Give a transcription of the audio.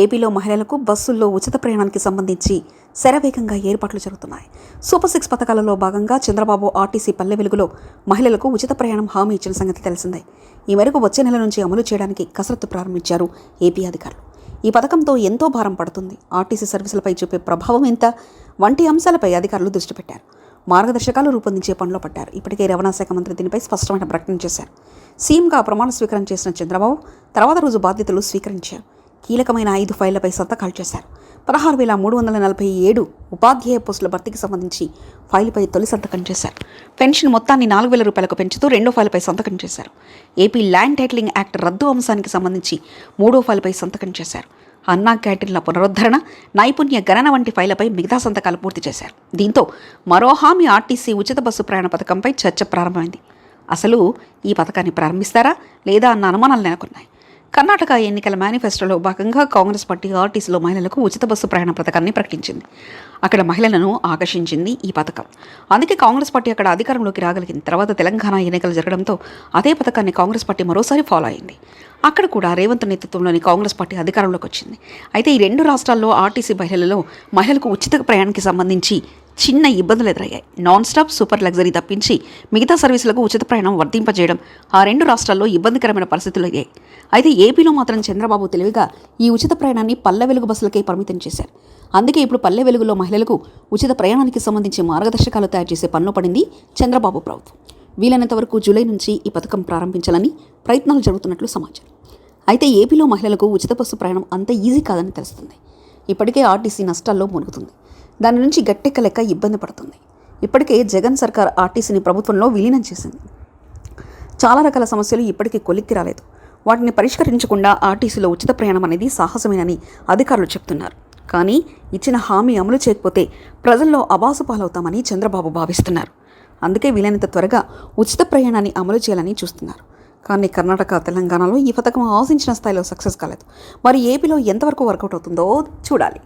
ఏపీలో మహిళలకు బస్సుల్లో ఉచిత ప్రయాణానికి సంబంధించి శరవేగంగా ఏర్పాట్లు జరుగుతున్నాయి. సూపర్ సిక్స్ పథకాలలో భాగంగా చంద్రబాబు ఆర్టీసీ పల్లె వెలుగులో మహిళలకు ఉచిత ప్రయాణం హామీ ఇచ్చిన సంగతి తెలిసిందే. ఈ మేరకు వచ్చే నెల నుంచి అమలు చేయడానికి కసరత్తు ప్రారంభించారు ఏపీ అధికారులు. ఈ పథకంతో ఎంతో భారం పడుతుంది. ఆర్టీసీ సర్వీసులపై చూపే ప్రభావం ఎంత? వంటి అంశాలపై అధికారులు దృష్టి పెట్టారు. మార్గదర్శకాలు రూపొందించే పనిలో పట్టారు ఇప్పటికే రవాణా శాఖ మంత్రి దీనిపై స్పష్టమైన ప్రకటన చేశారు. సీఎంగా ప్రమాణ స్వీకారం చేసిన చంద్రబాబు తర్వాత రోజు బాధ్యతలు స్వీకరించారు. కీలకమైన ఐదు ఫైళ్ళపై సంతకాలు చేశారు. పదహారు వేల మూడు వందల నలభై ఏడు ఉపాధ్యాయ పోస్టుల భర్తీకి సంబంధించి ఫైలుపై తొలి సంతకం చేశారు. పెన్షన్ మొత్తాన్ని నాలుగు వేల రూపాయలకు పెంచుతూ రెండో ఫైల్పై సంతకం చేశారు. ఏపీ ల్యాండ్ టైటిలింగ్ యాక్ట్ రద్దు అంశానికి సంబంధించి మూడో ఫైల్పై సంతకం చేశారు. అన్నా క్యాటిన్ల పునరుద్ధరణ నైపుణ్య గణన వంటి ఫైళ్ళపై మిగతా సంతకాలు పూర్తి చేశారు. దీంతో మరో హామీ ఆర్టీసీ ఉచిత బస్సు ప్రయాణ పథకంపై చర్చ ప్రారంభమైంది. అసలు ఈ పథకాన్ని ప్రారంభిస్తారా లేదా అన్న అనుమానాలు నెలకొన్నాయి. కర్ణాటక ఎన్నికల మేనిఫెస్టోలో భాగంగా కాంగ్రెస్ పార్టీ ఆర్టీసీలో మహిళలకు ఉచిత బస్సు ప్రయాణ పథకాన్ని ప్రకటించింది. అక్కడ మహిళలను ఆకర్షించింది ఈ పథకం. అందుకే కాంగ్రెస్ పార్టీ అక్కడ అధికారంలోకి రాగలిగింది. తర్వాత తెలంగాణ ఎన్నికలు జరగడంతో అదే పథకాన్ని కాంగ్రెస్ పార్టీ మరోసారి ఫాలో అయింది. అక్కడ కూడా రేవంత్ నేతృత్వంలోని కాంగ్రెస్ పార్టీ అధికారంలోకి వచ్చింది. అయితే ఈ రెండు రాష్ట్రాల్లో ఆర్టీసీ మహిళలలో మహిళలకు ఉచిత ప్రయాణానికి సంబంధించి చిన్న ఇబ్బందులు ఎదురయ్యాయి. నాన్ స్టాప్ సూపర్ లగ్జరీ తప్పించి మిగతా సర్వీసులకు ఉచిత ప్రయాణం వర్తింపజేయడం ఆ రెండు రాష్ట్రాల్లో ఇబ్బందికరమైన పరిస్థితులు అయ్యాయి. అయితే ఏపీలో మాత్రం చంద్రబాబు తెలివిగా ఈ ఉచిత ప్రయాణాన్ని పల్లె వెలుగు బస్సులకే పరిమితం చేశారు. అందుకే ఇప్పుడు పల్లె వెలుగులో మహిళలకు ఉచిత ప్రయాణానికి సంబంధించి మార్గదర్శకాలు తయారు చేసే పనిలో పడింది చంద్రబాబు ప్రభుత్వం. వీలైనంత వరకు జూలై నుంచి ఈ పథకం ప్రారంభించాలని ప్రయత్నాలు జరుగుతున్నట్లు సమాచారం. అయితే ఏపీలో మహిళలకు ఉచిత బస్సు ప్రయాణం అంత ఈజీ కాదని తెలుస్తుంది. ఇప్పటికే ఆర్టీసీ నష్టాల్లో మునుగుతుంది. దాని నుంచి గట్టెక్కలేక ఇబ్బంది పడుతుంది. ఇప్పటికే జగన్ సర్కార్ ఆర్టీసీని ప్రభుత్వంలో విలీనం చేసింది. చాలా రకాల సమస్యలు ఇప్పటికీ కొలిక్కి రాలేదు. వాటిని పరిష్కరించకుండా ఆర్టీసీలో ఉచిత ప్రయాణం అనేది సాహసమేనని అధికారులు చెప్తున్నారు. కానీ ఇచ్చిన హామీ అమలు చేయకపోతే ప్రజల్లో అబాసు పాలవుతామని చంద్రబాబు భావిస్తున్నారు. అందుకే వీలైనంత త్వరగా ఉచిత ప్రయాణాన్ని అమలు చేయాలని చూస్తున్నారు. కానీ కర్ణాటక తెలంగాణలో ఈ పథకం ఆశించిన స్థాయిలో సక్సెస్ కాలేదు. మరి ఏపీలో ఎంతవరకు వర్కౌట్ అవుతుందో చూడాలి.